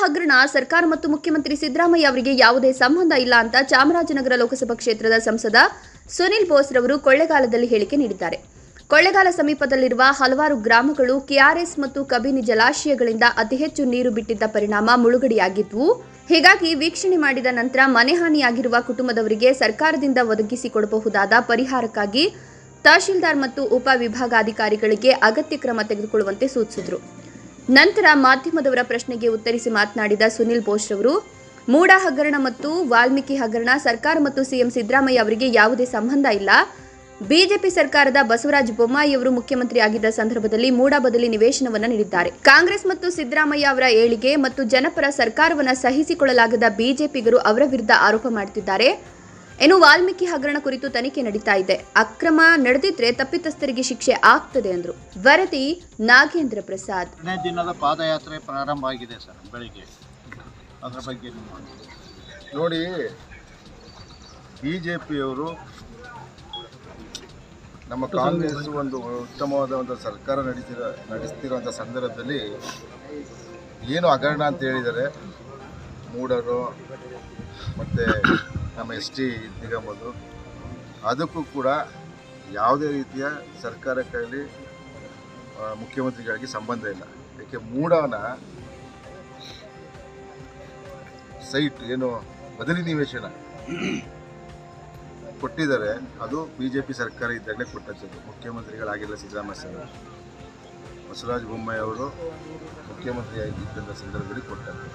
ಹಗರಣ, ಸರ್ಕಾರ ಮತ್ತು ಮುಖ್ಯಮಂತ್ರಿ ಸಿದ್ದರಾಮಯ್ಯ ಅವರಿಗೆ ಯಾವುದೇ ಸಂಬಂಧ ಇಲ್ಲ ಅಂತ ಚಾಮರಾಜನಗರ ಲೋಕಸಭಾ ಕ್ಷೇತ್ರದ ಸಂಸದ ಸುನಿಲ್ ಬೋಸ್ ರವರು ಕೊಳ್ಳೆಗಾಲದಲ್ಲಿ ಹೇಳಿಕೆ ನೀಡಿದ್ದಾರೆ. ಕೊಳ್ಳೆಗಾಲ ಸಮೀಪದಲ್ಲಿರುವ ಹಲವಾರು ಗ್ರಾಮಗಳು ಕೆಆರ್ಎಸ್ ಮತ್ತು ಕಬಿನಿ ಜಲಾಶಯಗಳಿಂದ ಅತಿ ಹೆಚ್ಚು ನೀರು ಬಿಟ್ಟಿದ್ದ ಪರಿಣಾಮ ಮುಳುಗಡೆಯಾಗಿದ್ವು ಹೀಗಾಗಿ ವೀಕ್ಷಣೆ ಮಾಡಿದ ನಂತರ ಮನೆ ಹಾನಿಯಾಗಿರುವ ಕುಟುಂಬದವರಿಗೆ ಸರ್ಕಾರದಿಂದ ಒದಗಿಸಿಕೊಡಬಹುದಾದ ಪರಿಹಾರಕ್ಕಾಗಿ ತಹಶೀಲ್ದಾರ್ ಮತ್ತು ಉಪವಿಭಾಗಾಧಿಕಾರಿಗಳಿಗೆ ಅಗತ್ಯ ಕ್ರಮ ತೆಗೆದುಕೊಳ್ಳುವಂತೆ ಸೂಚಿಸಿದರು. ನಂತರ ಮಾಧ್ಯಮದವರ ಪ್ರಶ್ನೆಗೆ ಉತ್ತರಿಸಿ ಮಾತನಾಡಿದ ಸುನಿಲ್ ಬೋಸ್ ಅವರು ಮೂಡ ಹಗರಣ ಮತ್ತು ವಾಲ್ಮೀಕಿ ಹಗರಣ ಸರ್ಕಾರ ಮತ್ತು ಸಿಎಂ ಸಿದ್ದರಾಮಯ್ಯ ಅವರಿಗೆ ಯಾವುದೇ ಸಂಬಂಧ ಇಲ್ಲ. ಬಿಜೆಪಿ ಸರ್ಕಾರದ ಬಸವರಾಜ ಬೊಮ್ಮಾಯಿ ಅವರು ಮುಖ್ಯಮಂತ್ರಿ ಆಗಿದ್ದ ಸಂದರ್ಭದಲ್ಲಿ ಮೂಡ ಬದಲಿ ನಿವೇಶನವನ್ನು ನೀಡಿದ್ದಾರೆ. ಕಾಂಗ್ರೆಸ್ ಮತ್ತು ಸಿದ್ದರಾಮಯ್ಯ ಅವರ ಏಳಿಗೆ ಮತ್ತು ಜನಪರ ಸರ್ಕಾರವನ್ನು ಸಹಿಸಿಕೊಳ್ಳಲಾಗದ ಬಿಜೆಪಿಗರು ಅವರ ವಿರುದ್ಧ ಆರೋಪ ಮಾಡುತ್ತಿದ್ದಾರೆ. ಇನ್ನು ವಾಲ್ಮೀಕಿ ಹಗರಣ ಕುರಿತು ತನಿಖೆ ನಡೀತಾ ಇದೆ. ಅಕ್ರಮ ನಡೆದಿದ್ರೆ ತಪ್ಪಿತಸ್ಥರಿಗೆ ಶಿಕ್ಷೆ ಆಗ್ತದೆ ಅಂದ್ರು. ವರದಿ ನಾಗೇಂದ್ರ ಪ್ರಸಾದ್. ದಿನದ ಪಾದಯಾತ್ರೆ ಪ್ರಾರಂಭ ಆಗಿದೆ ಸರ್, ಬೆಳಿಗ್ಗೆ. ಅದರ ಬಗ್ಗೆ ನೋಡಿ ಬಿ ಜೆ ನಮ್ಮ ಕಾಂಗ್ರೆಸ್ ಒಂದು ಉತ್ತಮವಾದ ಒಂದು ಸರ್ಕಾರ ನಡೆಸಿರ ನಡೆಸ್ತಿರೋಂಥ ಸಂದರ್ಭದಲ್ಲಿ ಏನು ಹಗರಣ ಅಂತ ಹೇಳಿದರೆ, ಮೂಡರು, ಮತ್ತು ನಮ್ಮ ಎಸ್ ಟಿ ನಿಗಮದು ಅದಕ್ಕೂ ಕೂಡ ಯಾವುದೇ ರೀತಿಯ ಸರ್ಕಾರಕ್ಕಾಗಲಿ ಮುಖ್ಯಮಂತ್ರಿಗಳಿಗೆ ಸಂಬಂಧ ಇಲ್ಲ. ಯಾಕೆ ಮೂಡಾನ ಸೈಟ್ ಏನು ಬದಲಿ ನಿವೇಶನ ಕೊಟ್ಟಿದ್ದಾರೆ, ಅದು ಬಿ ಜೆ ಪಿ ಸರ್ಕಾರ ಇದ್ದಾಗಲೇ ಕೊಟ್ಟದ್ದು ಮುಖ್ಯಮಂತ್ರಿಗಳಾಗಿಲ್ಲ ಸಿದ್ದರಾಮಯ್ಯ ಸರ್ ಬಸವರಾಜ ಬೊಮ್ಮಾಯಿ ಅವರು ಮುಖ್ಯಮಂತ್ರಿಯಾಗಿದ್ದಂಥ ಸಂದರ್ಭದಲ್ಲಿ ಕೊಟ್ಟದ್ದು.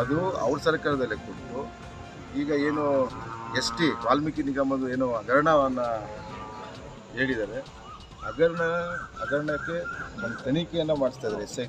ಅದು ಅವ್ರ ಸರ್ಕಾರದಲ್ಲೇ ಕೊಟ್ಟು ಈಗ ಏನು ಎಸ್ ಟಿ ವಾಲ್ಮೀಕಿ ನಿಗಮದ ಏನು ಹಗರಣವನ್ನು ಹೇಳಿದ್ದಾರೆ. ಹಗರಣ ಹಗರಣಕ್ಕೆ ಒಂದು ತನಿಖೆಯನ್ನು ಮಾಡಿಸ್ತಾ ಇದ್ದಾರೆ ಎಸ್ ಐ.